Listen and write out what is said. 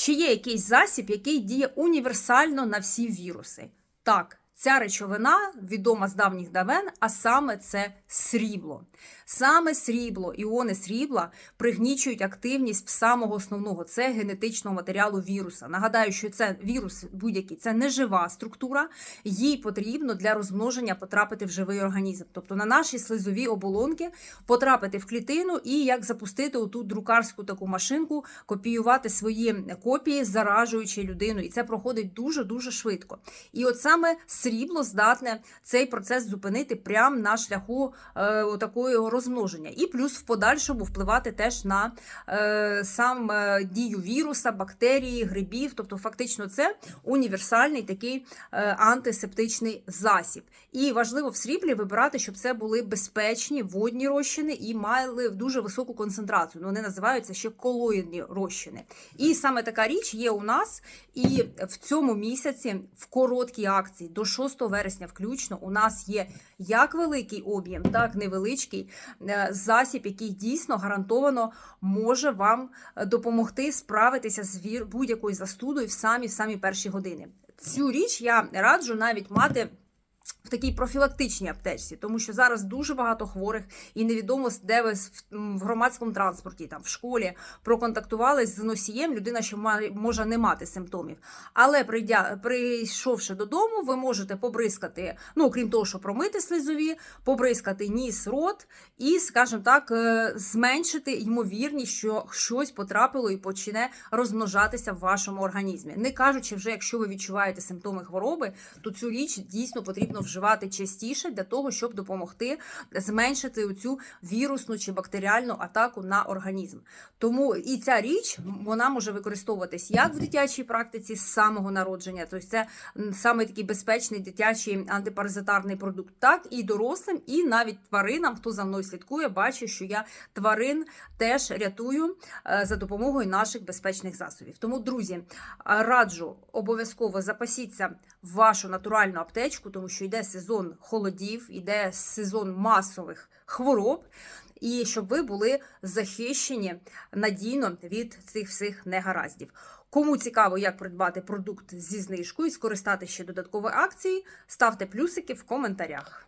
Чи є якийсь засіб, який діє універсально на всі віруси? Так, ця речовина відома з давніх давен, а саме це срібло. Саме срібло, іони срібла пригнічують активність самого основного це генетичного матеріалу віруса. Нагадаю, що це вірус будь-який це не жива структура, їй потрібно для розмноження потрапити в живий організм, тобто на наші слизові оболонки потрапити в клітину і як запустити оту друкарську таку машинку, копіювати свої копії, заражуючи людину. І це проходить дуже дуже швидко. І от саме срібло здатне цей процес зупинити прямо на шляху е, такого розмноження, і плюс в подальшому впливати теж на е, сам е, дію віруса, бактерії, грибів. Тобто, фактично, це універсальний такий е, антисептичний засіб. І важливо в сріблі вибирати, щоб це були безпечні водні розчини і мали дуже високу концентрацію. Ну, вони називаються ще колоїдні розчини. І саме така річ є у нас. І в цьому місяці в короткій акції до 6 вересня, включно, у нас є як великий об'єм, так невеличкий е, засіб, який дійсно гарантовано може вам допомогти справитися з будь-якою застудою в самі в самі перші години. Цю річ я раджу навіть мати. В такій профілактичній аптечці, тому що зараз дуже багато хворих, і невідомо де ви в громадському транспорті, там в школі проконтактувались з носієм, людина, що може не мати симптомів. Але прийдя, прийшовши додому, ви можете побризкати, ну окрім того, що промити слизові, побризкати ніс, рот і, скажімо так, е, зменшити ймовірність, що щось потрапило і почне розмножатися в вашому організмі. Не кажучи вже, якщо ви відчуваєте симптоми хвороби, то цю річ дійсно потрібно вживати частіше для того, щоб допомогти зменшити цю вірусну чи бактеріальну атаку на організм. Тому і ця річ вона може використовуватись як в дитячій практиці з самого народження, тобто це саме такий безпечний дитячий антипаразитарний продукт, так і дорослим, і навіть тваринам, хто за мною слідкує, бачить, що я тварин теж рятую е, за допомогою наших безпечних засобів. Тому, друзі, раджу обов'язково запасіться в вашу натуральну аптечку, тому що йде сезон холодів, йде сезон масових хвороб. І щоб ви були захищені надійно від цих всіх негараздів. Кому цікаво, як придбати продукт зі знижкою і скористатися ще додаткової акції, ставте плюсики в коментарях.